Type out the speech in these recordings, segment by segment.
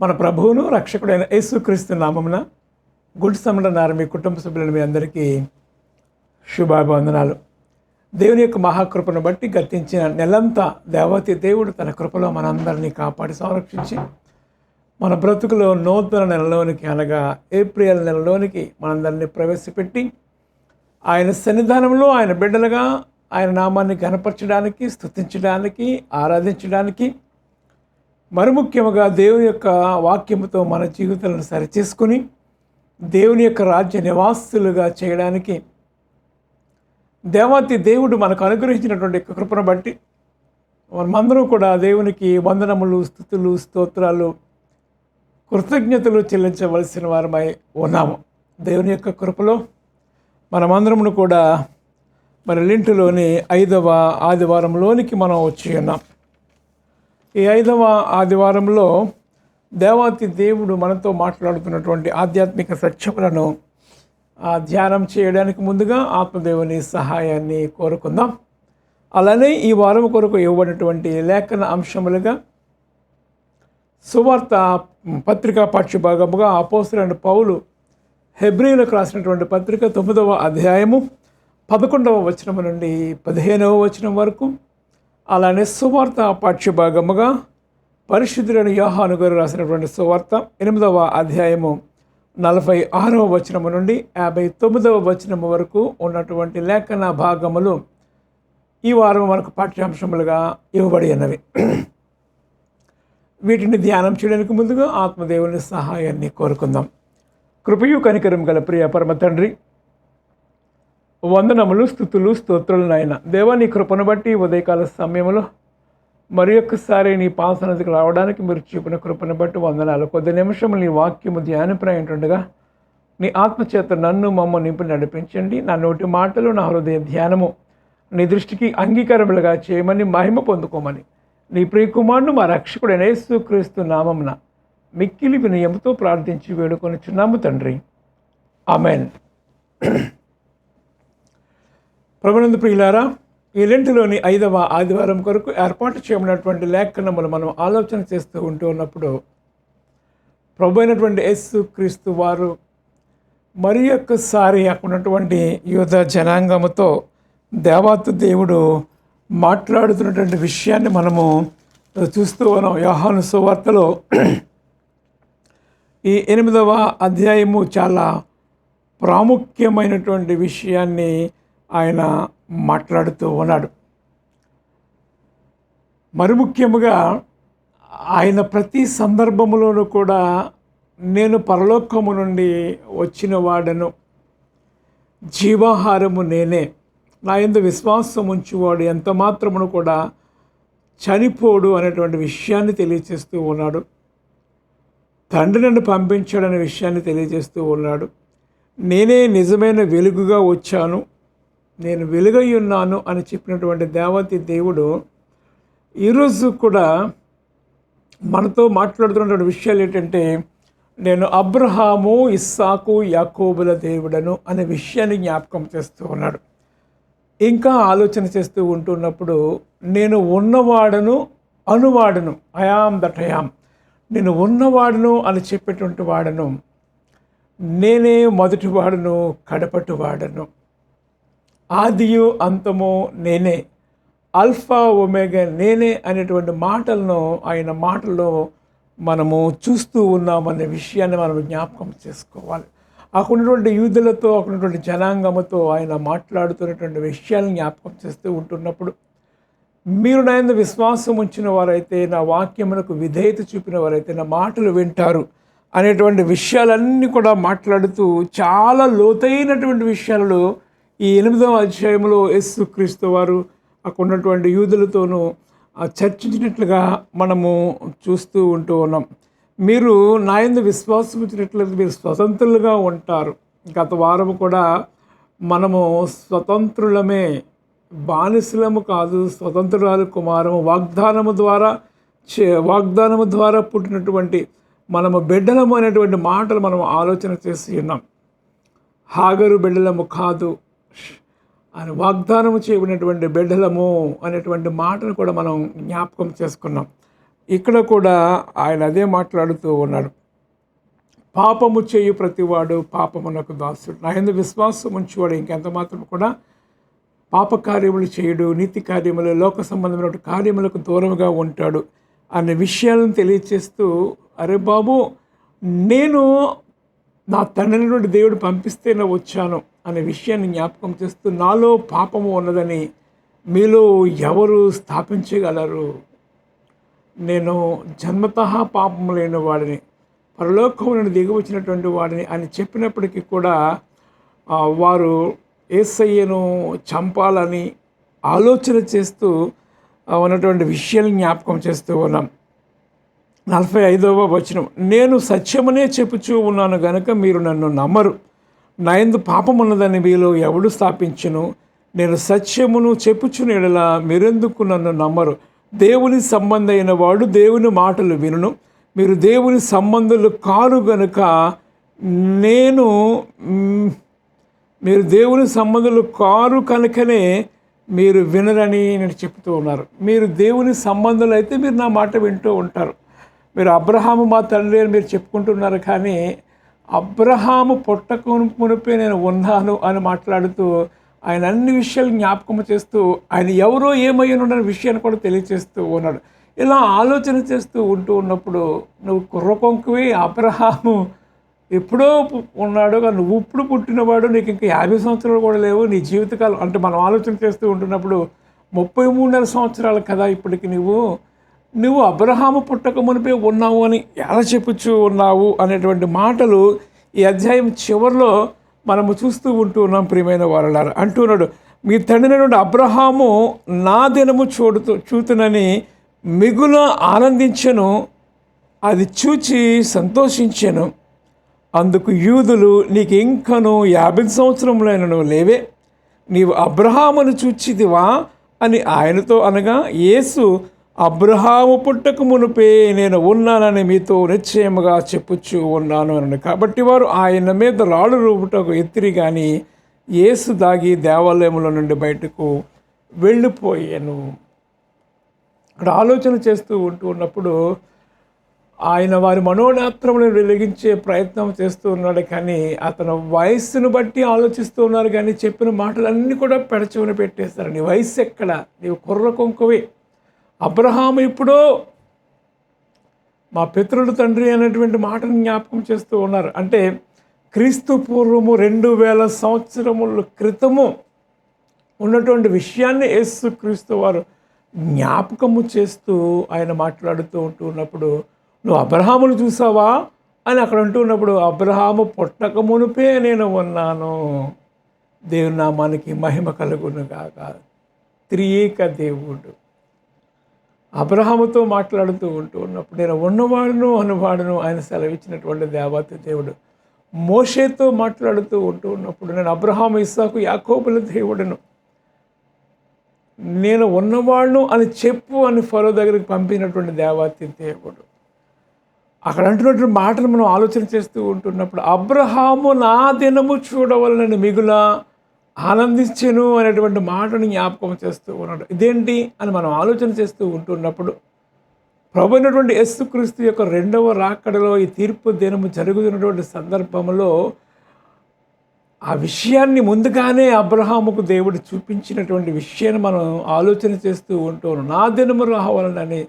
మన ప్రభువును రక్షకుడైన యేసుక్రీస్తు నామమున గుడ్ సమన్నారు మీ కుటుంబ సభ్యులను మీ అందరికీ శుభాభివందనాలు. దేవుని యొక్క మహాకృపను బట్టి గతించిన నెలంతా దేవతి దేవుడు తన కృపలో మనందరినీ కాపాడి సంరక్షించి మన బ్రతుకులో నూతన నెలలోనికి అనగా ఏప్రిల్ నెలలోనికి మనందరినీ ప్రవేశపెట్టి ఆయన సన్నిధానంలో ఆయన బిడ్డలుగా ఆయన నామాన్ని కనపరచడానికి స్థుతించడానికి ఆరాధించడానికి మరి ముఖ్యముగా దేవుని యొక్క వాక్యముతో మన జీవితాలను సరిచేసుకుని దేవుని యొక్క రాజ్య నివాసులుగా చేయడానికి దేవాతి దేవుడు మనకు అనుగ్రహించినటువంటి కృపను బట్టి మనమందరం కూడా దేవునికి వందనములు స్థుతులు స్తోత్రాలు కృతజ్ఞతలు చెల్లించవలసిన వారమై ఉన్నాము. దేవుని యొక్క కృపలో మనమందరమును కూడా మన లింటులోని ఐదవ ఆదివారంలోనికి మనం వచ్చి ఉన్నాం. ఈ ఐదవ ఆదివారంలో దేవాతి దేవుడు మనతో మాట్లాడుతున్నటువంటి ఆధ్యాత్మిక సత్యములను ధ్యానం చేయడానికి ముందుగా ఆత్మదేవుని సహాయాన్ని కోరుకుందాం. అలానే ఈ వారం కొరకు ఇవ్వబడినటువంటి లేఖన అంశములుగా సువార్త పత్రికా పాఠ్యభాగముగా అపోసరైన పౌలు హెబ్రిలకు రాసినటువంటి పత్రిక తొమ్మిదవ అధ్యాయము పదకొండవ వచనము నుండి పదిహేనవ వచనం వరకు అలానే సువార్త పాఠ్యభాగముగా పరిశుద్ధుడైన యోహాను గారు రాసినటువంటి సువార్త ఎనిమిదవ అధ్యాయము నలభై ఆరవ వచనము నుండి యాభై తొమ్మిదవ వచనము వరకు ఉన్నటువంటి లేఖన భాగములు ఈ వారం మనకు పాఠ్యాంశములుగా ఇవ్వబడి ఉన్నవి. వీటిని ధ్యానం చేయడానికి ముందుగా ఆత్మదేవుని సహాయాన్ని కోరుకుందాం. కృపయు కనికరం గల ప్రియ పరమ తండ్రి వందనములు స్థుతులు స్తోత్రులు నాయన. దేవా నీ కృపను బట్టి ఉదయకాల సమయంలో మరి ఒక్కసారి నీ పాసనదికి రావడానికి మీరు చూపిన కృపను బట్టి వందనాలు. కొద్ది నిమిషములు నీ వాక్యము ధ్యానప్రాయంటుండగా నీ ఆత్మచేత నన్ను మమ్మ నింపి నడిపించండి. నా నోటి మాటలు నా హృదయ ధ్యానము నీ దృష్టికి అంగీకారములుగా చేయమని మహిమ పొందుకోమని. నీ ప్రియకుమారుడు మా రక్షకుడైన యేసుక్రీస్తు నామమున మిక్కిలి వినయంతో ప్రార్థించి వేడుకొని చున్నాము తండ్రి. అమెన్ ప్రభునంద ప్రియులారా ఈ లెంటులోని ఐదవ ఆదివారం కొరకు ఏర్పాటు చేయబడినటువంటి లేఖనములు మనం ఆలోచన చేస్తూ ఉంటూ ఉన్నప్పుడు ప్రభు అయినటువంటి యేసు క్రీస్తు వారు మరి ఒక్కసారి అక్కడ ఉన్నటువంటి యువత జనాంగముతో దేవాతు దేవుడు మాట్లాడుతున్నటువంటి విషయాన్ని మనము చూస్తూ ఉన్నాం. యోహాను సువార్తలో ఈ ఎనిమిదవ అధ్యాయము చాలా ప్రాముఖ్యమైనటువంటి విషయాన్ని ఆయన మాట్లాడుతూ ఉన్నాడు. మరి ముఖ్యముగా ఆయన ప్రతి సందర్భములోనూ కూడా నేను పరలోకము నుండి వచ్చిన వాడను. జీవాహారము నేనే. నా ఎందు విశ్వాసం ఉంచువాడు ఎంత మాత్రమును కూడా చనిపోడు అనేటువంటి విషయాన్ని తెలియజేస్తూ ఉన్నాడు. తండ్రి నన్ను పంపించాడనే విషయాన్ని తెలియజేస్తూ ఉన్నాడు. నేనే నిజమైన వెలుగుగా వచ్చాను. నేను వెలుగై ఉన్నాను అని చెప్పినటువంటి దేవతి దేవుడు ఈరోజు కూడా మనతో మాట్లాడుతున్నటువంటి విషయాలు ఏంటంటే నేను అబ్రహాము ఇస్సాకు యాకోబుల దేవుడను అనే విషయాన్ని జ్ఞాపకం చేస్తూ ఉన్నాడు. ఇంకా ఆలోచన చేస్తూ ఉంటున్నప్పుడు నేను ఉన్నవాడను అనువాడను I am that I am నేను ఉన్నవాడను అని చెప్పేటువంటి వాడను నేనే మొదటి వాడను కడపటి వాడను. ఆదియు అంతము నేనే. అల్ఫా ఒమేగా నేనే అనేటువంటి మాటలను ఆయన మాటల్లో మనము చూస్తూ ఉన్నామనే విషయాన్ని మనం జ్ఞాపకం చేసుకోవాలి. అక్కడ యూదులతో అక్కడ ఉన్నటువంటి జనాంగముతో ఆయన మాట్లాడుతున్నటువంటి విషయాలను జ్ఞాపకం చేస్తూ ఉంటున్నప్పుడు మీరు నాయన విశ్వాసం ఉంచిన వారైతే నా వాక్యములకు విధేయత చూపిన వారైతే నా మాటలు వింటారు అనేటువంటి విషయాలన్నీ కూడా మాట్లాడుతూ చాలా లోతైనటువంటి విషయాలలో ఈ ఎనిమిదవ అధ్యాయంలో యేసు క్రీస్తు వారు అక్కడ ఉన్నటువంటి యూదులతోనూ చర్చించినట్లుగా మనము చూస్తూ ఉంటూ ఉన్నాం. మీరు నా యందు విశ్వాసం ఉంచినట్లయితే మీరు స్వతంత్రులుగా ఉంటారు. గత వారం కూడా మనము స్వతంత్రులమే బానిసలము కాదు స్వతంత్రురాలు కుమారము వాగ్దానము ద్వారా చే వాగ్దానము ద్వారా పుట్టినటువంటి మనము బిడ్డలము అనేటువంటి మాటలు మనం ఆలోచన చేసి ఉన్నాం. హాగరు బిడ్డలము కాదు ఆయన వాగ్దానము చేయబడినటువంటి బిడ్డలము అనేటువంటి మాటను కూడా మనం జ్ఞాపకం చేసుకున్నాం. ఇక్కడ కూడా ఆయన అదే మాట్లాడుతూ ఉన్నాడు. పాపము చేయు ప్రతివాడు పాపమునకు దాసుడు. నా ఎందు విశ్వాసం ఉంచేవాడు ఇంకెంత మాత్రం కూడా పాప కార్యములు చేయడు నీతి కార్యములు లోక సంబంధమైన కార్యములకు దూరముగా ఉంటాడు అనే విషయాలను తెలియచేస్తూ అరే బాబు నేను నా తండ్రి నుండి దేవుడు పంపిస్తేనే వచ్చాను అనే విషయాన్ని జ్ఞాపకం చేస్తూ నాలో పాపము ఉన్నదని మీలో ఎవరు స్థాపించగలరు? నేను జన్మత పాపం లేని వాడిని పరలోకం నుండి దిగి వచ్చినటువంటి వాడిని అని చెప్పినప్పటికీ కూడా వారు ఏసయ్యను చంపాలని ఆలోచన చేస్తూ ఉన్నటువంటి విషయాలు జ్ఞాపకం చేస్తూ ఉన్నాం. నలభై ఐదవ వచనం. నేను సత్యమనే చెప్పుచూ ఉన్నాను గనుక మీరు నన్ను నమ్మరు. నా పాపం ఉన్నదని మీలో ఎవడు స్థాపించును? నేను సత్యమును చెప్పుచుని మీరెందుకు నన్ను నమ్మరు? దేవుని సంబంధమైన వాడు దేవుని మాటలు వినును. మీరు దేవుని సంబంధులు కారు గనుక నేను మీరు దేవుని సంబంధులు కారు కనుకనే మీరు వినరని నేను చెప్తూ ఉన్నారు. మీరు దేవుని సంబంధాలు అయితే మీరు నా మాట వింటూ ఉంటారు. మీరు అబ్రహాము మా తండ్రి అని మీరు చెప్పుకుంటున్నారు కానీ అబ్రహాము పుట్టక మునిపే నేను ఉన్నాను అని మాట్లాడుతూ ఆయన అన్ని విషయాలు జ్ఞాపకం చేస్తూ ఆయన ఎవరో ఏమై ఉన్న విషయాన్ని కూడా తెలియచేస్తూ ఉన్నాడు. ఇలా ఆలోచన చేస్తూ ఉంటూ ఉన్నప్పుడు నువ్వు కుర్రకొంకువి అబ్రహాము ఎప్పుడో ఉన్నాడు కానీ నువ్వు ఇప్పుడు పుట్టినవాడు నీకు ఇంకా యాభై సంవత్సరాలు కూడా లేవు నీ జీవితకాలం అంటే మనం ఆలోచన చేస్తూ ఉంటున్నప్పుడు ముప్పై మూడున్నర సంవత్సరాలు కదా ఇప్పటికి నువ్వు. నువ్వు అబ్రహాము పుట్టక మునిపే ఉన్నావు అని ఎలా చెప్పుచ్చు ఉన్నావు అనేటువంటి మాటలు ఈ అధ్యాయం చివరిలో మనము చూస్తూ ఉంటూ ఉన్నాం ప్రియమైన వారలారు. అంటున్నాడు మీ తండ్రి నుండి అబ్రహాము నా దినము చూడుతూ చూతునని మిగుల ఆనందించను అది చూచి సంతోషించాను. అందుకు యూదులు నీకు ఇంకను యాభై సంవత్సరములైనను లేవే. నీవు అబ్రహామును చూచిదివా అని ఆయనతో అనగా యేసు అబ్రహాము పుట్టకు మునుపే నేను ఉన్నానని మీతో నిశ్చయముగా చెప్పుచ్చు ఉన్నాను అని కాబట్టి వారు ఆయన మీద రాళ్ళు రూపుటకు ఎత్తిరి కానీ ఏసు దాగి దేవాలయంలో నుండి బయటకు వెళ్ళిపోయాను. ఇక్కడ ఆలోచన చేస్తూ ఉంటూ ఉన్నప్పుడు ఆయన వారి మనోనేత్రములను వెలిగించే ప్రయత్నం చేస్తూ ఉన్నాడు కానీ అతను వయస్సును బట్టి ఆలోచిస్తూ ఉన్నారు కానీ చెప్పిన మాటలన్నీ కూడా పెడచెవిన పెట్టేస్తారు నీ వయస్సు ఎక్కడ? నీవు కుర్ర కొంకువే. అబ్రహాము ఇప్పుడు మా పితృడు తండ్రి అనేటువంటి మాటను జ్ఞాపకం చేస్తూ ఉన్నారు. అంటే క్రీస్తు పూర్వము రెండు వేల సంవత్సరముల క్రితము ఉన్నటువంటి విషయాన్ని యేసు క్రీస్తు వారు జ్ఞాపకము చేస్తూ ఆయన మాట్లాడుతూ ఉంటూ ఉన్నప్పుడు నువ్వు అబ్రహామును చూసావా? అని అక్కడ ఉంటూ ఉన్నప్పుడు అబ్రహాము పుట్టక మునిపే నేను ఉన్నాను. దేవుని నామానికి మహిమ కలుగును కాక త్రియేక దేవుడు. అబ్రహాముతో మాట్లాడుతూ ఉంటూ ఉన్నప్పుడు నేను ఉన్నవాడును అనువాడును ఆయన సెలవిచ్చినటువంటి దేవత దేవుడు. మోషేతో మాట్లాడుతూ ఉంటూ ఉన్నప్పుడు నేను అబ్రహాం ఇస్సాకు యాకోబుల దేవుడును. నేను ఉన్నవాడును అని చెప్పు అని ఫరో దగ్గరికి పంపినటువంటి దేవాతి దేవుడు. అక్కడ అంటున్నటువంటి మాటలు మనం ఆలోచన చేస్తూ ఉంటున్నప్పుడు అబ్రహాము నా దినము చూడవలనని మిగులా? ఆనందించెను అనేటువంటి మాటను జ్ఞాపకం చేస్తూ ఉన్నాడు. ఇదేంటి అని మనం ఆలోచన చేస్తూ ఉంటున్నప్పుడు ప్రభు అయినటువంటి యేసుక్రీస్తు యొక్క రెండవ రాకడలో ఈ తీర్పు దినము జరుగుతున్నటువంటి సందర్భంలో ఆ విషయాన్ని ముందుగానే అబ్రహాముకు దేవుడు చూపించినటువంటి విషయాన్ని మనం ఆలోచన చేస్తూ ఉంటూ నా దినము రావాలని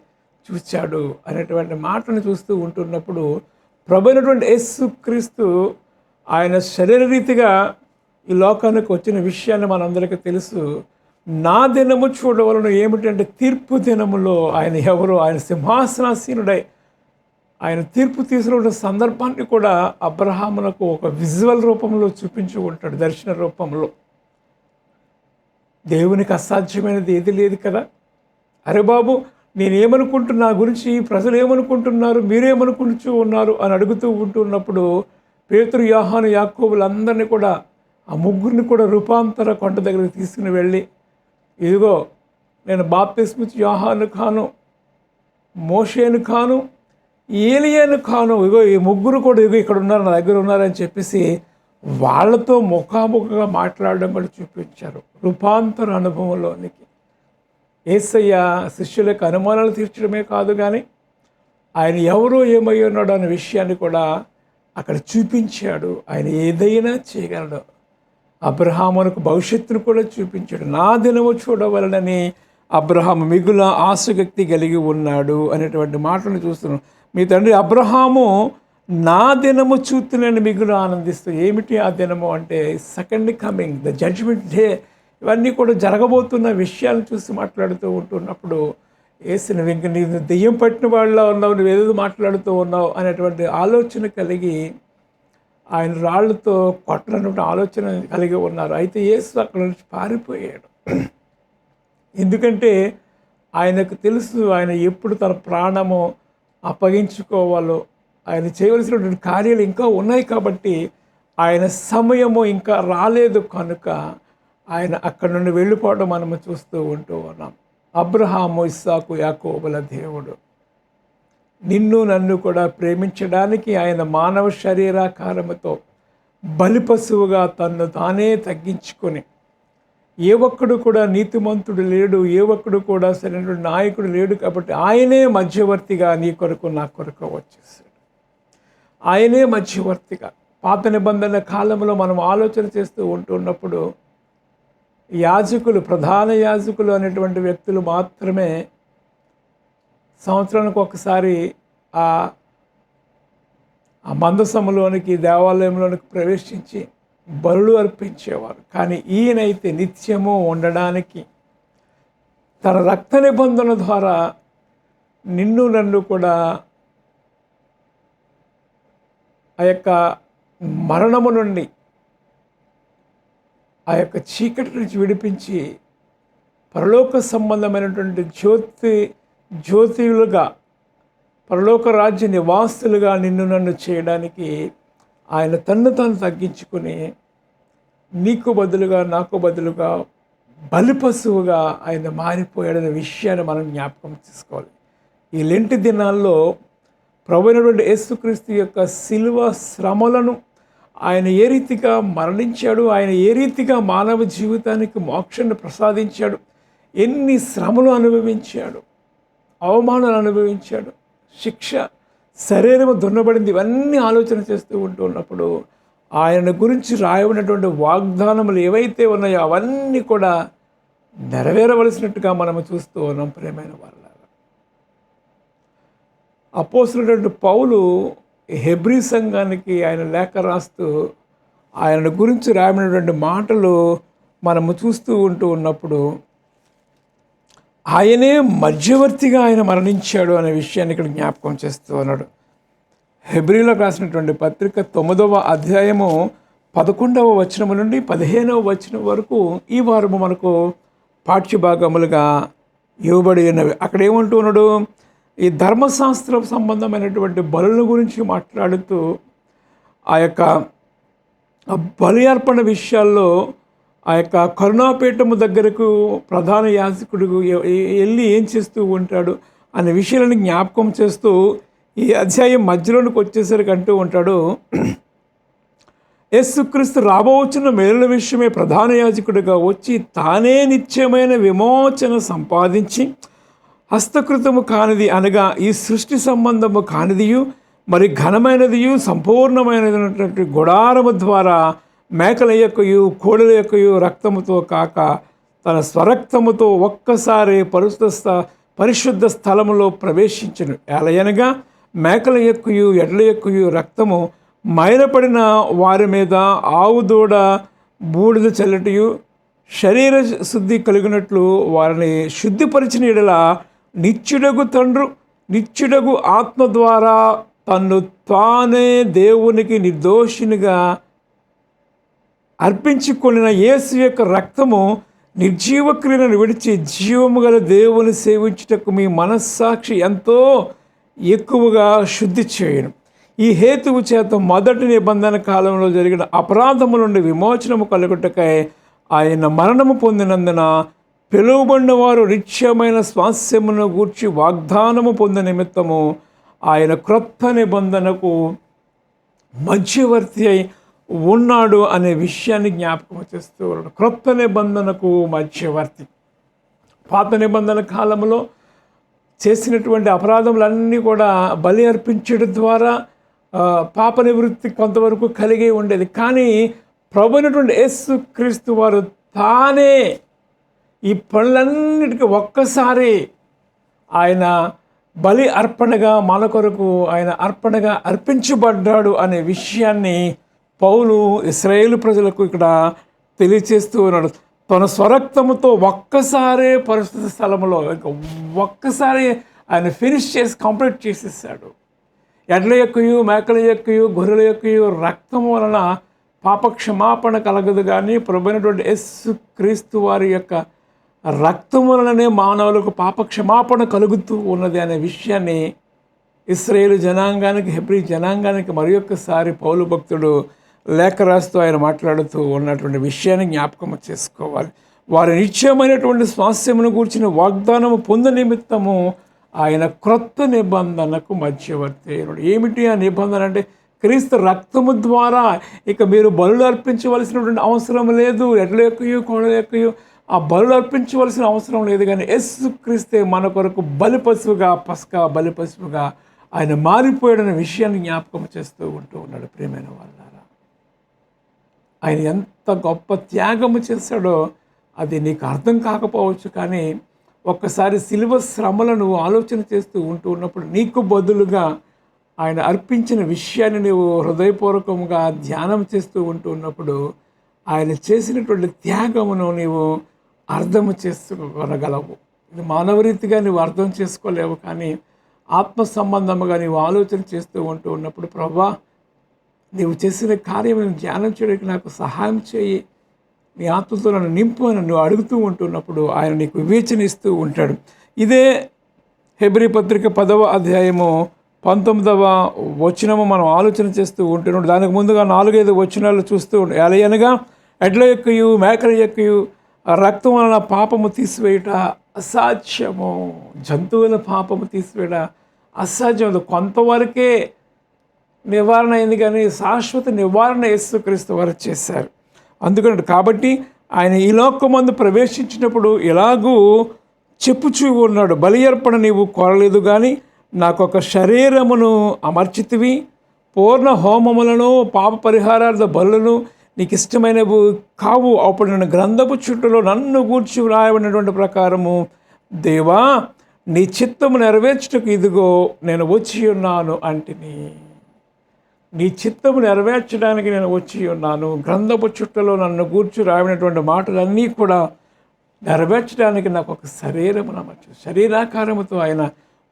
చూచాడు అనేటువంటి మాటను చూస్తూ ఉంటున్నప్పుడు ప్రభు అయినటువంటి యేసుక్రీస్తు ఆయన శరీరరీతిగా ఈ లోకానికి వచ్చిన విషయాన్ని మనందరికీ తెలుసు. నా దినము చూడవలన ఏమిటంటే తీర్పు దినములో ఆయన ఎవరు ఆయన సింహాసనాసీనుడై ఆయన తీర్పు తీసుకున్న సందర్భాన్ని కూడా అబ్రహామునకు ఒక విజువల్ రూపంలో చూపించి ఉంటాడు దర్శన రూపంలో. దేవునికి అసాధ్యమైనది ఏది లేదు కదా? అరే బాబు నేనేమనుకుంటున్నా గురించి ప్రజలు ఏమనుకుంటున్నారు మీరేమనుకుంటూ ఉన్నారు అని అడుగుతూ ఉంటున్నప్పుడు పేతురు యాహాను యాకోబులందరినీ కూడా ఆ ముగ్గురిని కూడా రూపాంతర కొండ దగ్గరికి తీసుకుని వెళ్ళి ఇదిగో నేను బాప్తిస్మిత్ యోహాను ఖాను మోషేను ఖాను ఏలియను కాను ఇగో ఈ ముగ్గురు కూడా ఇగో ఇక్కడ ఉన్నారు నా దగ్గర ఉన్నారని చెప్పేసి వాళ్ళతో ముఖాముఖిగా మాట్లాడడం కూడా చూపించారు రూపాంతర అనుభవంలోనికి. ఏసయ్య శిష్యులకు అనుమానాలు తీర్చడమే కాదు కానీ ఆయన ఎవరో ఏమై ఉన్నాడు అనే విషయాన్ని కూడా అక్కడ చూపించాడు. ఆయన ఏదైనా చేయగలడు. అబ్రహామునకు భవిష్యత్తును కూడా చూపించాడు. నా దినము చూడవలనని అబ్రహాము మిగుల ఆసక్తి కలిగి ఉన్నాడు అనేటువంటి మాటలు చూస్తున్నాం. మీ తండ్రి అబ్రహాము నా దినము చూస్తున్నాను మిగులు ఆనందిస్తూ ఏమిటి ఆ దినము అంటే second coming the judgment day ఇవన్నీ కూడా జరగబోతున్న విషయాలను చూసి మాట్లాడుతూ ఉంటున్నప్పుడు వేసిన నువ్వు ఇంక నీవు దెయ్యం పట్టిన వాళ్ళ ఉన్నావు నువ్వు ఏదో మాట్లాడుతూ ఉన్నావు అనేటువంటి ఆలోచన కలిగి ఆయన రాళ్ళతో కొట్టనటువంటి ఆలోచన కలిగి ఉన్నారు. అయితే యేసు అక్కడ నుంచి పారిపోయాడు. ఎందుకంటే ఆయనకు తెలుసు ఆయన ఎప్పుడు తన ప్రాణము అప్పగించుకోవాలో ఆయన చేయవలసినటువంటి కార్యాలు ఇంకా ఉన్నాయి కాబట్టి ఆయన సమయము ఇంకా రాలేదు కనుక ఆయన అక్కడ నుండి వెళ్ళిపోవడం మనము చూస్తూ ఉంటూ ఉన్నాం. అబ్రహాము ఇస్సాకు యాకోబుల దేవుడు. నిన్ను నన్ను కూడా ప్రేమించడానికి ఆయన మానవ శరీరాకారముతో బలిపశువుగా తన్ను తానే తగ్గించుకొని ఏ ఒక్కడు కూడా నీతిమంతుడు లేడు ఏ ఒక్కడు కూడా సరైనటువంటి నాయకుడు లేడు కాబట్టి ఆయనే మధ్యవర్తిగా నీ కొరకు నా కొరకు వచ్చేసాడు. ఆయనే మధ్యవర్తిగా. పాత నిబంధన కాలంలో మనం ఆలోచన చేస్తూ ఉంటున్నప్పుడు యాజకులు ప్రధాన యాజకులు అనేటువంటి వ్యక్తులు మాత్రమే సంవత్సరానికి ఒకసారి ఆ ఆ మందసములోనికి దేవాలయంలోనికి ప్రవేశించి బరులు అర్పించేవారు. కానీ ఈయనైతే నిత్యము ఉండడానికి తన రక్త నిబంధన ద్వారా నిన్ను నన్ను కూడా ఆ యొక్క మరణము నుండి ఆ యొక్క చీకటి నుంచి విడిపించి పరలోక సంబంధమైనటువంటి జ్యోతి జ్యోతిలుగా పరలోక రాజ్య నివాసులుగా నిన్ను నన్ను చేయడానికి ఆయన తన్ను తను తగ్గించుకుని నీకు బదులుగా నాకు బదులుగా బలిపశువుగా ఆయన మారిపోయాడనే విషయాన్ని మనం జ్ఞాపకం చేసుకోవాలి. ఈ లెంటి దినాల్లో ప్రభునటువంటి యేసుక్రీస్తు యొక్క శిలువ శ్రమలను ఆయన ఏ రీతిగా మరణించాడు ఆయన ఏ రీతిగా మానవ జీవితానికి మోక్షాన్ని ప్రసాదించాడు ఎన్ని శ్రమలు అనుభవించాడు అవమానాలు అనుభవించాడు. శిక్ష శరీరం దున్నబడింది. ఇవన్నీ ఆలోచన చేస్తూ ఉంటూ ఉన్నప్పుడు ఆయన గురించి రాయబడినటువంటి వాగ్దానములు ఏవైతే ఉన్నాయో అవన్నీ కూడా నెరవేరవలసినట్టుగా మనము చూస్తూ ఉన్నాం ప్రేమైన వాళ్ళ అపోసినటువంటి పౌలు హెబ్రీ సంఘానికి ఆయన లేఖ రాస్తూ ఆయన గురించి రాయబడినటువంటి మాటలు మనము చూస్తూ ఉంటూ ఉన్నప్పుడు ఆయనే మధ్యవర్తిగా ఆయన మరణించాడు అనే విషయాన్ని ఇక్కడ జ్ఞాపకం చేస్తూ ఉన్నాడు. హెబ్రిలో రాసినటువంటి పత్రిక తొమ్మిదవ అధ్యాయము పదకొండవ వచనము నుండి పదిహేనవ వచనం వరకు ఈ వారము మనకు పాఠ్యభాగములుగా ఇవ్వబడి ఉన్నవి. అక్కడ ఏమంటూ ఉన్నాడు? ఈ ధర్మశాస్త్రం సంబంధమైనటువంటి బలుల గురించి మాట్లాడుతూ ఆ యొక్క బలి అర్పణ విషయాల్లో ఆ యొక్క కరుణాపీఠము దగ్గరకు ప్రధాన యాజకుడు వెళ్ళి ఏం చేస్తూ ఉంటాడు అనే విషయాలను జ్ఞాపకం చేస్తూ ఈ అధ్యాయం మధ్యలోనికి వచ్చేసరికి అంటూ ఉంటాడు యేసుక్రీస్తు రాబోచున్న మేలుల విషయమే ప్రధాన యాజకుడిగా వచ్చి తానే నిత్యమైన విమోచన సంపాదించి హస్తకృతము కానిది అనగా ఈ సృష్టి సంబంధము కానిదియు మరి ఘనమైనదియు సంపూర్ణమైనటువంటి గుడారము ద్వారా మేకల యొక్కయు కోడల యొక్కయు రక్తముతో కాక తన స్వరక్తముతో ఒక్కసారి పరిశుద్ధ పరిశుద్ధ స్థలములో ప్రవేశించను. ఎలయనగా మేకల యొక్కయు ఎడ్ల యొక్కయు రక్తము మైలపడిన వారి మీద ఆవు దూడ బూడిద చల్లటియు శరీర శుద్ధి కలిగినట్లు వారిని శుద్ధిపరిచిన ఎడల నిత్యుడగు తండ్రు నిత్యుడగు ఆత్మ ద్వారా తన్ను తానే దేవునికి నిర్దోషినిగా అర్పించుకొనిన యేసు యొక్క రక్తము నిర్జీవ క్రియలను విడిచి జీవము గల దేవుని సేవించుటకు మీ మనస్సాక్షి ఎంతో ఎక్కువగా శుద్ధి చేయను. ఈ హేతువు చేత మొదటి నిబంధన కాలంలో జరిగిన అపరాధము నుండి విమోచనము కలుగుటకై ఆయన మరణము పొందినందున పిలువబడిన వారు నిత్యమైన స్వాస్యమును గూర్చి వాగ్దానము పొందిన నిమిత్తము ఆయన క్రొత్త నిబంధనకు మధ్యవర్తి అయి ఉన్నాడు అనే విషయాన్ని జ్ఞాపకం చేస్తూ ఉన్నాడు. క్రొత్త నిబంధనకు మధ్యవర్తి. పాత నిబంధన కాలంలో చేసినటువంటి అపరాధములన్నీ కూడా బలి అర్పించడం ద్వారా పాప నివృత్తి కొంతవరకు కలిగి ఉండేది. కానీ ప్రభు అయినటువంటి యేసు క్రీస్తు వారు తానే ఈ పనులన్నిటికీ ఒక్కసారి ఆయన బలి అర్పణగా మన కొరకు ఆయన అర్పణగా అర్పించబడ్డాడు అనే విషయాన్ని పౌలు ఇస్రాయేల్ ప్రజలకు ఇక్కడ తెలియచేస్తూ ఉన్నాడు. తన స్వరక్తముతో ఒక్కసారే పరిస్థితి స్థలంలో ఇంకా ఒక్కసారి ఆయన ఫినిష్ చేసి కంప్లీట్ చేసేసాడు. ఎడ్ల యొక్కయు మేకల యొక్కయు గొర్రెల యొక్కయు రక్తం వలన పాప క్షమాపణ కలగదు కానీ ప్రభునటువంటి యస్సు క్రీస్తు వారి యొక్క రక్తం వలననే మానవులకు పాప క్షమాపణ కలుగుతూ ఉన్నది అనే విషయాన్ని ఇస్రాయేల్ జనాంగానికి హెబ్రి జనాంగానికి మరి ఒక్కసారి పౌలు భక్తుడు లేఖ రాస్తూ ఆయన మాట్లాడుతూ ఉన్నటువంటి విషయాన్ని జ్ఞాపకం చేసుకోవాలి. వారి నిశ్చయమైనటువంటి స్వాస్థ్యమును కూర్చిన వాగ్దానము పొంద నిమిత్తము ఆయన క్రొత్త నిబంధనకు మధ్యవర్తి అయినాడు ఏమిటి ఆ నిబంధన అంటే క్రీస్తు రక్తము ద్వారా ఇక మీరు బలులు అర్పించవలసినటువంటి అవసరం లేదు ఎడ్ల ఎక్కువ కోడలు ఎక్కువ ఆ బలులు అర్పించవలసిన అవసరం లేదు కానీ యేసు క్రీస్తే మన కొరకు బలి పశువుగా పసుక బలి పశువుగా ఆయన మారిపోయాడనే విషయాన్ని జ్ఞాపకం చేస్తూ ఉంటూ ఉన్నాడు ప్రేమైన వాళ్ళ. ఆయన ఎంత గొప్ప త్యాగము చేశాడో అది నీకు అర్థం కాకపోవచ్చు కానీ ఒక్కసారి సిలువ శ్రమలను ఆలోచన చేస్తూ ఉంటూ ఉన్నప్పుడు నీకు బదులుగా ఆయన అర్పించిన విషయాన్ని నీవు హృదయపూర్వకంగా ధ్యానం చేస్తూ ఉంటూ ఉన్నప్పుడు ఆయన చేసినటువంటి త్యాగమును నీవు అర్థము చేసుకోగలగలవు ఇది మానవరీతిగా నువ్వు అర్థం చేసుకోలేవు కానీ ఆత్మ సంబంధముగా నీవు ఆలోచన చేస్తూ ఉంటూ ఉన్నప్పుడు ప్రభా నీవు చేసిన కార్యం ధ్యానం చేయడానికి నాకు సహాయం చేయి. నీ ఆత్మతో నన్ను నింపు అని నువ్వు అడుగుతూ ఉంటున్నప్పుడు ఆయన నీకు వివేచన ఇస్తూ ఉంటాడు. ఇదే హెబ్రి పత్రిక పదవ అధ్యాయము పంతొమ్మిదవ వచనము మనం ఆలోచన చేస్తూ ఉంటున్నాడు దానికి ముందుగా నాలుగైదు వచనాలు చూస్తూ ఉండే. అనగా ఎడ్ల యొక్కయు మేకల యొక్కయు రక్తం వలన పాపము తీసివేయట అసాధ్యము. జంతువుల పాపము తీసివేయట అసాధ్యం. కొంతవరకే నివారణ అయింది కానీ శాశ్వత నివారణ యేసుక్రీస్తు వారు చేశారు. అందుకని కాబట్టి ఆయన ఈ లోకమందు ప్రవేశించినప్పుడు ఎలాగూ చెప్పుచూ ఉన్నాడు బలి అర్పణ నీవు కోరలేదు కానీ నాకు ఒక శరీరమును అమర్చితివి పూర్ణ హోమములను పాప పరిహారార్థ బలులను నీకు ఇష్టమైనవి కావు అప్పుడు నేను గ్రంథపు చుట్టూలో నన్ను గూర్చి వ్రాయబడినటువంటి ప్రకారము దేవా నీ చిత్తము నెరవేర్చుటకు ఇదిగో నేను వచ్చి ఉన్నాను అంటిని. నీ చిత్తము నెరవేర్చడానికి నేను వచ్చి ఉన్నాను. గ్రంథపు చుట్టలో నన్ను కూర్చు రావినటువంటి మాటలన్నీ కూడా నెరవేర్చడానికి నాకు ఒక శరీరము నమ్మచ్చు శరీరాకారముతో ఆయన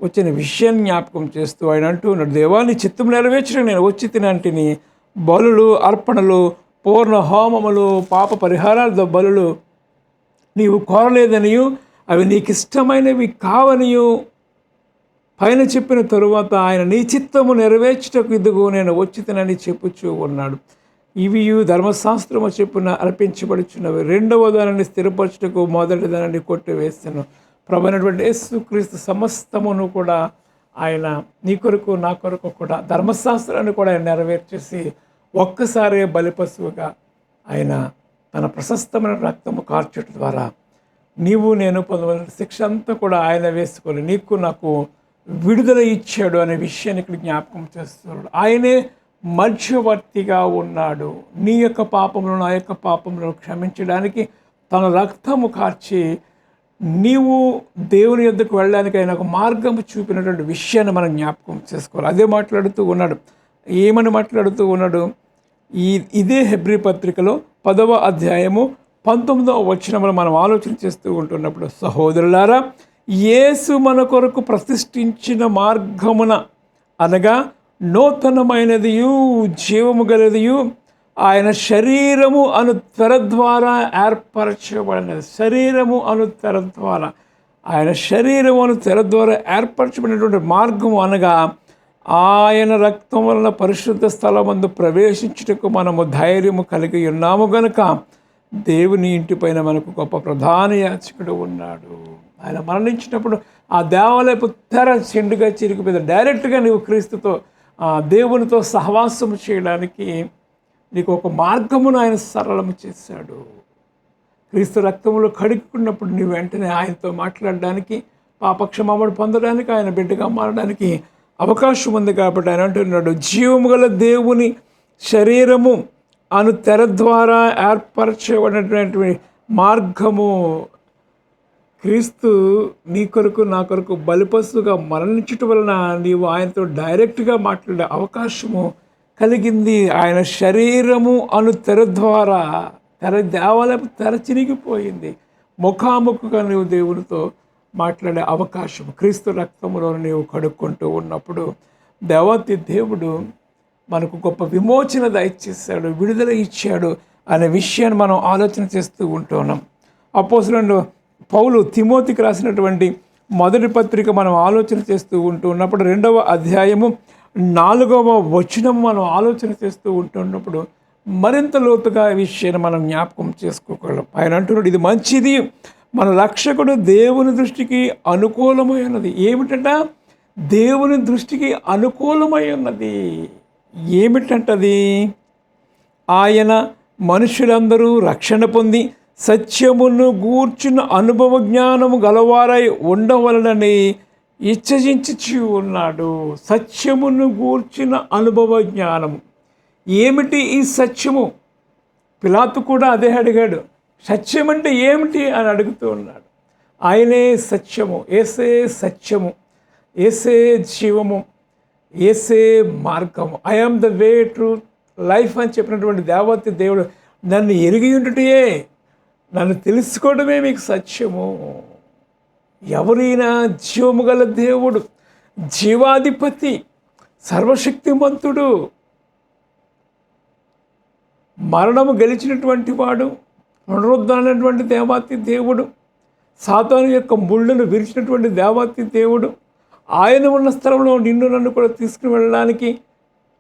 వచ్చిన విషయాన్ని జ్ఞాపకం చేస్తూ ఆయన అంటూ ఉన్నాడు దేవాన్ని చిత్తం నెరవేర్చడం నేను వచ్చి తినంటిని బలులు అర్పణలు పూర్ణ హోమములు పాప పరిహారాలతో బలులు నీవు కోరలేదనియు అవి నీకు ఇష్టమైనవి కావనియు పైన చెప్పిన తరువాత ఆయన నీ చిత్తము నెరవేర్చుటకు ఇదిగో నేను వచ్చితనని చెప్పుచూ ఉన్నాడు. ఇవి ధర్మశాస్త్రము చెప్పున అర్పించబడుచున్నవి. రెండవ దానిని స్థిరపరచుటకు మొదటి దానిని కొట్టివేస్తాను ప్రభైనటువంటి యేసుక్రీస్తు సమస్తమును కూడా ఆయన నీ కొరకు నా కొరకు కూడా ధర్మశాస్త్రాన్ని కూడా ఆయన నెరవేర్చేసి ఒక్కసారే బలిపశువుగా ఆయన తన ప్రశస్తమైన రక్తము కార్చడం ద్వారా నీవు నేను పొందవలసిన శిక్ష అంతా కూడా ఆయన వేసుకొని నీకు నాకు విడుదల ఇచ్చాడు అనే విషయాన్ని ఇక్కడ జ్ఞాపకం చేస్తున్నాడు. ఆయనే మధ్యవర్తిగా ఉన్నాడు. నీ యొక్క పాపములను నా యొక్క పాపములను క్షమించడానికి తన రక్తము కార్చి నీవు దేవుని యొద్దకు వెళ్ళడానికి ఆయన ఒక మార్గము చూపినటువంటి విషయాన్ని మనం జ్ఞాపకం చేసుకోవాలి. అదే మాట్లాడుతూ ఉన్నాడు. ఏమని మాట్లాడుతూ ఉన్నాడు? ఈ ఇదే హెబ్రి పత్రికలో పదవ అధ్యాయము పంతొమ్మిదవ వచనములు మనం ఆలోచన చేస్తూ ఉంటున్నప్పుడు సహోదరులారా యేసు మన కొరకు ప్రతిష్ఠించిన మార్గమున అనగా నూతనమైనదియు జీవము గలదియు ఆయన శరీరము అను త్వర ద్వారా ఏర్పరచబడినది. శరీరము అను త్వర ద్వారా. ఆయన శరీరము అను తెర ద్వారా ఏర్పరచబడినటువంటి మార్గము అనగా ఆయన రక్తం వలన పరిశుద్ధ స్థలమందు ప్రవేశించుటకు మనము ధైర్యము కలిగి ఉన్నాము గనుక దేవుని ఇంటిపైన మనకు గొప్ప ప్రధాన యాచకుడు ఉన్నాడు. ఆయన మరణించినప్పుడు ఆ దేవాలయపు తెర చెండుగా చిరిగిపోయింది డైరెక్ట్గా నీవు క్రీస్తుతో ఆ దేవునితో సహవాసము చేయడానికి నీకు ఒక మార్గమును ఆయన సరళము చేశాడు. క్రీస్తు రక్తములో కడుక్కున్నప్పుడు నీ వెంటనే ఆయనతో మాట్లాడడానికి పాపక్షమాపణ పొందడానికి ఆయన బిడ్డగా మారడానికి అవకాశం ఉంది కాబట్టి ఆయన అంటున్నాడు జీవము గల దేవుని శరీరము అను తెర ద్వారా ఏర్పరచబడినటువంటి మార్గము క్రీస్తు నీ కొరకు నా కొరకు బలిపస్తుగా మరణించట వలన నీవు ఆయనతో డైరెక్ట్గా మాట్లాడే అవకాశము కలిగింది. ఆయన శరీరము అను తెర ద్వారా తెర దేవాలయం తెర చిరిగిపోయింది. ముఖాముఖిగా నీవు దేవునితో మాట్లాడే అవకాశం క్రీస్తు రక్తములో నీవు కడుక్కుంటూ ఉన్నప్పుడు దేవతి దేవుడు మనకు గొప్ప విమోచన దయచేశాడు విడుదల ఇచ్చాడు అనే విషయాన్ని మనం ఆలోచన చేస్తూ ఉంటున్నాం. అపోసులను పౌలు తిమోతికి రాసినటువంటి మొదటి పత్రిక మనం ఆలోచన చేస్తూ ఉంటూ ఉన్నప్పుడు రెండవ అధ్యాయము నాలుగవ వచనం మనం ఆలోచన చేస్తూ ఉంటున్నప్పుడు మరింత లోతుగా ఈ విషయాన్ని మనం జ్ఞాపకం చేసుకోగలం. ఆయన అంటున్నాడు ఇది మంచిది. మన రక్షకుడు దేవుని దృష్టికి అనుకూలమై ఉన్నది. ఏమిటంట? దేవుని దృష్టికి అనుకూలమై ఉన్నది. ఏమిటంటది? ఆయన మనుషులందరూ రక్షణ పొంది సత్యమును గూర్చిన అనుభవ జ్ఞానము గలవారై ఉండవలనని ఇచ్చజించి ఉన్నాడు. సత్యమును గూర్చిన అనుభవ జ్ఞానము. ఏమిటి ఈ సత్యము? పిలాతు కూడా అదే అడిగాడు. సత్యం అంటే ఏమిటి అని అడుగుతూ ఉన్నాడు. ఆయనే సత్యము. ఏసే సత్యము. ఏసే జీవము. ఏసే మార్గము. I am the way to life అని చెప్పినటువంటి దేవతి దేవుడు నన్ను ఎరిగి ఉంటుటే నన్ను తెలుసుకోవడమే మీకు సత్యము. ఎవరైనా జీవము గల దేవుడు జీవాధిపతి సర్వశక్తిమంతుడు మరణము గెలిచినటువంటి వాడు పునరుద్ధరణటువంటి దేవాతి దేవుడు సాతాను యొక్క ముళ్ళను విరిచినటువంటి దేవాతి దేవుడు ఆయన ఉన్న స్థలంలో నిన్ను నన్ను కూడా తీసుకుని వెళ్ళడానికి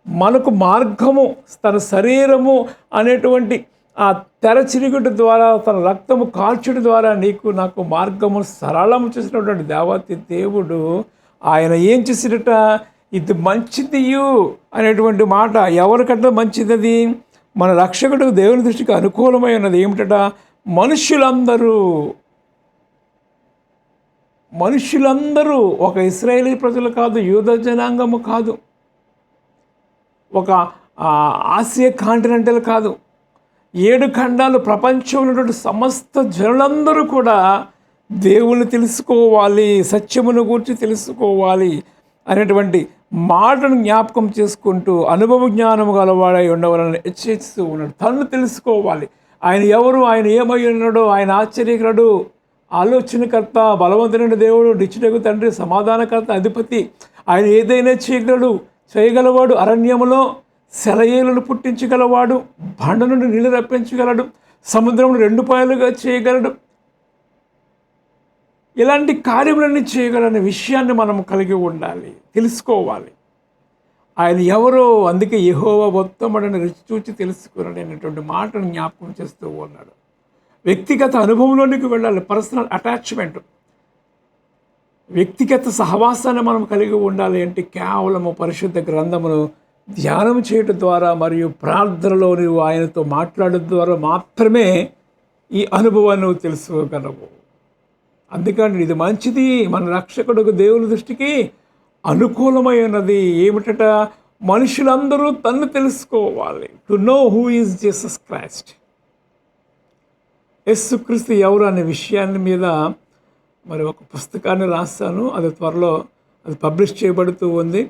మనకు మార్గము తన శరీరము అనేటువంటి ఆ తెరచిరుగుట ద్వారా తన రక్తము కాల్చుట ద్వారా నీకు నాకు మార్గము సరళము చేసినటువంటి దేవతి దేవుడు ఆయన ఏం చేసినట ఇది మంచిదియు అనేటువంటి మాట ఎవరికంటే మంచిది మన రక్షకుడు దేవుని దృష్టికి అనుకూలమై ఉన్నది ఏమిటట? మనుషులందరూ మనుషులందరూ ఒక ఇస్రాయేలీ ప్రజలు కాదు యూద జనాంగము కాదు. ఒక ఆసియా కాంటినెంటల్ కాదు. ఏడు ఖండాలు ప్రపంచంలో ఉన్నటువంటి సమస్త జనులందరూ కూడా దేవుని తెలుసుకోవాలి సత్యమును గురించి తెలుసుకోవాలి అనేటువంటి మాటను జ్ఞాపకం చేసుకుంటూ అనుభవ జ్ఞానము గలవాడై ఉండవాలని హెచ్చరిస్తూ ఉన్నాడు. తను తెలుసుకోవాలి. ఆయన ఎవరు? ఆయన ఏమై ఉన్నాడు? ఆయన ఆశ్చర్యకరుడు ఆలోచనకర్త బలవంతుడైన దేవుడు నిచ్చుటకు తండ్రి సమాధానకర్త అధిపతి. ఆయన ఏదైనా చేయగలడు చేయగలవాడు అరణ్యములో సెలయేలను పుట్టించగలవాడు బండ నుండి నీళ్ళు రప్పించగలడు సముద్రమును రెండు పాయలుగా చేయగలడు. ఇలాంటి కార్యములన్నీ చేయగలనే విషయాన్ని మనం కలిగి ఉండాలి తెలుసుకోవాలి. ఆయన ఎవరో అందుకే యహోవ ఉత్తముడని రుచి చూచి తెలుసుకున్నాడు అనేటువంటి మాటను జ్ఞాపకం చేస్తూ ఉన్నాడు. వ్యక్తిగత అనుభవంలోనికి వెళ్ళాలి పర్సనల్ అటాచ్మెంట్. వ్యక్తిగత సహవాసాన్ని మనం కలిగి ఉండాలి అంటే కేవలము పరిశుద్ధ గ్రంథమును ధ్యానం చేయడం ద్వారా మరియు ప్రార్థనలో నువ్వు ఆయనతో మాట్లాడడం ద్వారా మాత్రమే ఈ అనుభవాన్ని నువ్వు తెలుసుకోగలవు. అందుకని ఇది మంచిది మన రక్షకుడుకు దేవుని దృష్టికి అనుకూలమైనది ఏమిటట? మనుషులందరూ తన్ను తెలుసుకోవాలి. To know who is Jesus Christ యస్సుక్రీస్తు ఎవరు అనే విషయాన్ని మీద మరి ఒక పుస్తకాన్ని రాస్తాను అది త్వరలో అది పబ్లిష్ చేయబడుతూ ఉంది.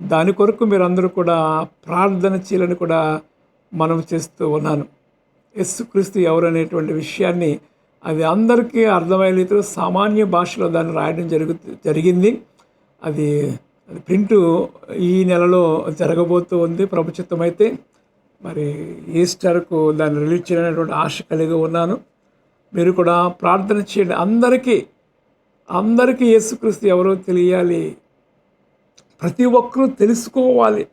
దాని కొరకు మీరందరూ కూడా ప్రార్థన చేయాలని కూడా మనం చేస్తూ ఉన్నాను. యస్సుక్రీస్తు ఎవరు అనేటువంటి విషయాన్ని అది అందరికీ అర్థమయ్యే రీతిలో సామాన్య భాషలో దాన్ని రాయడం జరుగు జరిగింది. అది అది ప్రింటు ఈ నెలలో జరగబోతూ ఉంది ప్రభుత్వమైతే మరి ఈస్టర్కు దాన్ని రిలీజ్ చేయాలనేటువంటి ఆశ కలిగి ఉన్నాను. మీరు కూడా ప్రార్థన చేయండి. అందరికీ అందరికీ యేసుక్రీస్తు ఎవరో తెలియాలి ప్రతి ఒక్కరూ తెలుసుకోవాలి.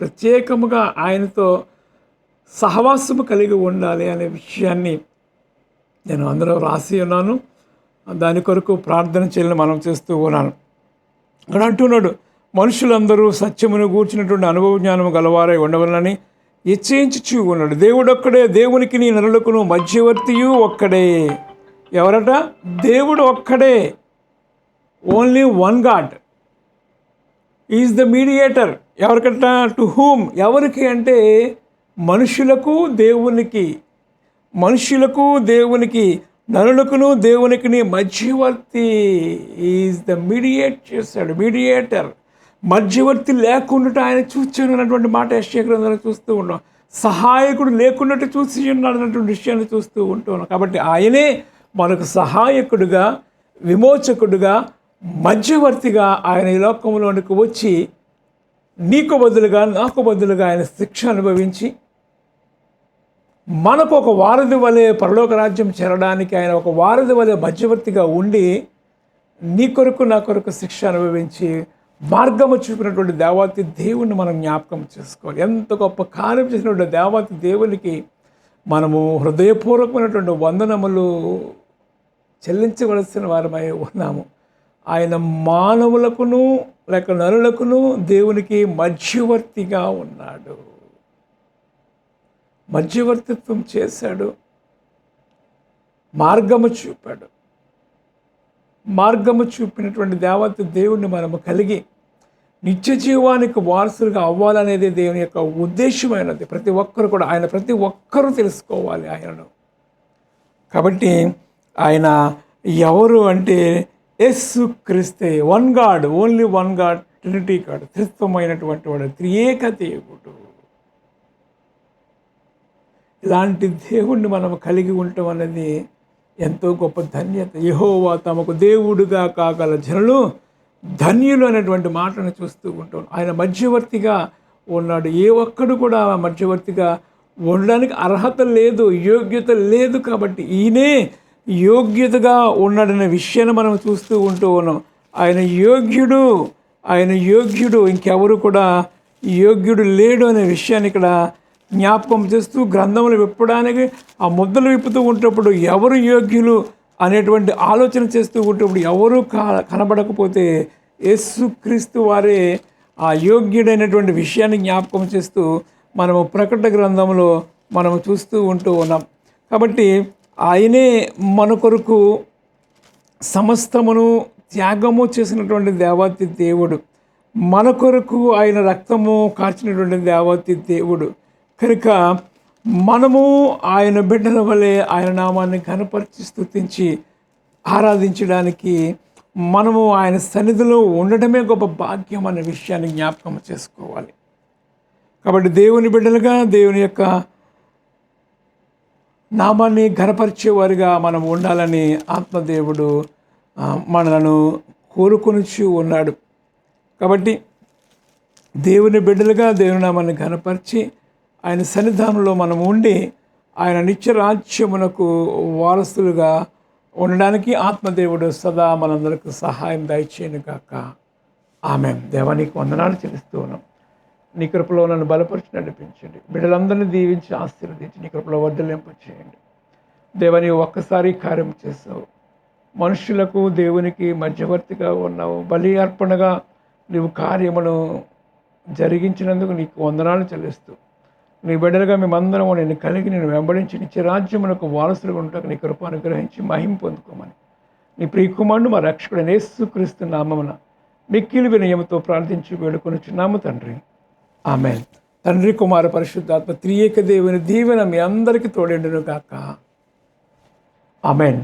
ప్రత్యేకముగా ఆయనతో సహవాసము కలిగి ఉండాలి అనే విషయాన్ని నేను అందులో రాసి ఉన్నాను. దాని కొరకు ప్రార్థన చేయాలని మనం చేస్తూ ఉన్నాను. అక్కడ అంటున్నాడు మనుషులందరూ సత్యమును గూర్చినటువంటి అనుభవ జ్ఞానము గలవారై ఉండవలనని ఇచ్చేయించి ఉన్నాడు. దేవుడు ఒక్కడే దేవునికి నీ నరులకును మధ్యవర్తియు ఒక్కడే. ఎవరట? దేవుడు ఒక్కడే. Only one God is the mediator. ఎవరికన్నా టు హూమ్. ఎవరికి అంటే మనుషులకు దేవునికి. మనుషులకు దేవునికి. నరులకును దేవునికిని మధ్యవర్తి ఈజ్ ద మీడియేట్ చేశాడు. మీడియేటర్. మధ్యవర్తి లేకుండా ఆయన చూచాను అన్నటువంటి మాట యశ్య చూస్తూ ఉన్నాం. సహాయకుడు లేకున్నట్టు చూసి ఉన్నాడు అన్నటువంటి విషయాన్ని చూస్తూ ఉంటూ కాబట్టి ఆయనే మనకు సహాయకుడుగా విమోచకుడుగా మధ్యవర్తిగా ఆయన ఈ లోకంలోనికి వచ్చి నీకు బదులుగా నాకు బదులుగా ఆయన శిక్ష అనుభవించి మనకు ఒక వారధి వలె పరలోక రాజ్యం చేరడానికి ఆయన ఒక వారధి వలె మధ్యవర్తిగా ఉండి నీ కొరకు నా కొరకు శిక్ష అనుభవించి మార్గము చూపినటువంటి దేవాతి దేవుణ్ణి మనం జ్ఞాపకం చేసుకోవాలి. ఎంత గొప్ప కార్యం చేసినటువంటి దేవాతి దేవునికి మనము హృదయపూర్వకమైనటువంటి వందనములు చెల్లించవలసిన వారమై ఉన్నాము. ఆయన మానవులకును లేక నరులకును దేవునికి మధ్యవర్తిగా ఉన్నాడు. మధ్యవర్తిత్వం చేశాడు. మార్గము చూపాడు. మార్గము చూపినటువంటి దేవత దేవుణ్ణి మనము కలిగి నిత్య జీవానికి వారసులుగా అవ్వాలనేది దేవుని యొక్క ఉద్దేశమైనది. ప్రతి ఒక్కరు కూడా ఆయన ప్రతి ఒక్కరూ తెలుసుకోవాలి ఆయనను. కాబట్టి ఆయన ఎవరు అంటే ఎస్సు క్రిస్తే one God only one God trinity God త్రిత్వమైనటువంటి వాడు త్రియేక దేవుడు. ఇలాంటి దేవుణ్ణి మనం కలిగి ఉండటం అనేది ఎంతో గొప్ప ధన్యత. యహోవా తమకు దేవుడుగా కాగల జనులు ధన్యులు అనేటువంటి మాటను చూస్తూ ఉంటాం ఆయన మధ్యవర్తిగా ఉన్నాడు. ఏ ఒక్కడు కూడా మధ్యవర్తిగా ఉండడానికి అర్హత లేదు యోగ్యత లేదు కాబట్టి ఈయనే యోగ్యతగా ఉన్నాడనే విషయాన్ని మనం చూస్తూ ఉంటూ ఉన్నాం. ఆయన యోగ్యుడు ఆయన యోగ్యుడు ఇంకెవరు కూడా యోగ్యుడు లేడు అనే విషయాన్ని ఇక్కడ జ్ఞాపకం చేస్తూ గ్రంథములు విప్పడానికి ఆ ముద్దలు విప్పుతూ ఉంటప్పుడు ఎవరు యోగ్యులు అనేటువంటి ఆలోచన చేస్తూ ఉంటప్పుడు ఎవరు కనబడకపోతే యేసుక్రీస్తు వారే ఆ యోగ్యుడైనటువంటి విషయాన్ని జ్ఞాపకం చేస్తూ మనము ప్రకట గ్రంథంలో మనము చూస్తూ ఉంటూ ఉన్నాం. కాబట్టి ఆయనే మన కొరకు సమస్తమును త్యాగము చేసినటువంటి దేవాతి దేవుడు. మన కొరకు ఆయన రక్తము కార్చినటువంటి దేవాతి దేవుడు. కనుక మనము ఆయన బిడ్డల వలె ఆయన నామాన్ని కనపరిచి స్థుతించి ఆరాధించడానికి మనము ఆయన సన్నిధిలో ఉండటమే గొప్ప భాగ్యం అనే విషయాన్ని జ్ఞాపకం చేసుకోవాలి. కాబట్టి దేవుని బిడ్డలుగా దేవుని యొక్క నామాన్ని ఘనపరిచేవారుగా మనం ఉండాలని ఆత్మదేవుడు మనలను కోరుకొనిచి ఉన్నాడు. కాబట్టి దేవుని బిడ్డలుగా దేవుని నామాన్ని ఘనపరిచి ఆయన సన్నిధానంలో మనం ఉండి ఆయన నిత్యరాజ్యమునకు వారసులుగా ఉండడానికి ఆత్మదేవుడు సదా మనందరికి సహాయం దయచేయను కాక ఆమె దేవానికి వందనాలు చెల్లిస్తూ ఉన్నాం. నీ కృపలో నన్ను బలపరిచి నడిపించండి. బిడ్డలందరినీ దీవించి ఆశీర్వదించి నీ కృపలో వర్ధలింప చేయండి. దేవని ఒక్కసారి కార్యం చేసావు మనుషులకు దేవునికి మధ్యవర్తిగా ఉన్నావు. బలి అర్పణగా నీవు కార్యమును జరిగించినందుకు నీకు వందనాలు చెల్లిస్తూ నీ బిడ్డలుగా మేమందరం నేను కలిగి నేను వెంబడించి నిత్య రాజ్యమునకు వారసులుగా ఉంటాకు నీ కృప అనుగ్రహించి మహిం పొందుకోమని. నీ ప్రియకుమారుడు మా రక్షకుడు నేసుక్రీస్తు నామమున మిక్కిలి వినయముతో ప్రార్థించి వేడుకొని చిన్నాము తండ్రి. ఆమెన్. తండ్రి కుమార పరిశుద్ధాత్మ త్రియేక దేవుని దీవెన మీ అందరికీ తోడేండును కాక ఆమెన్.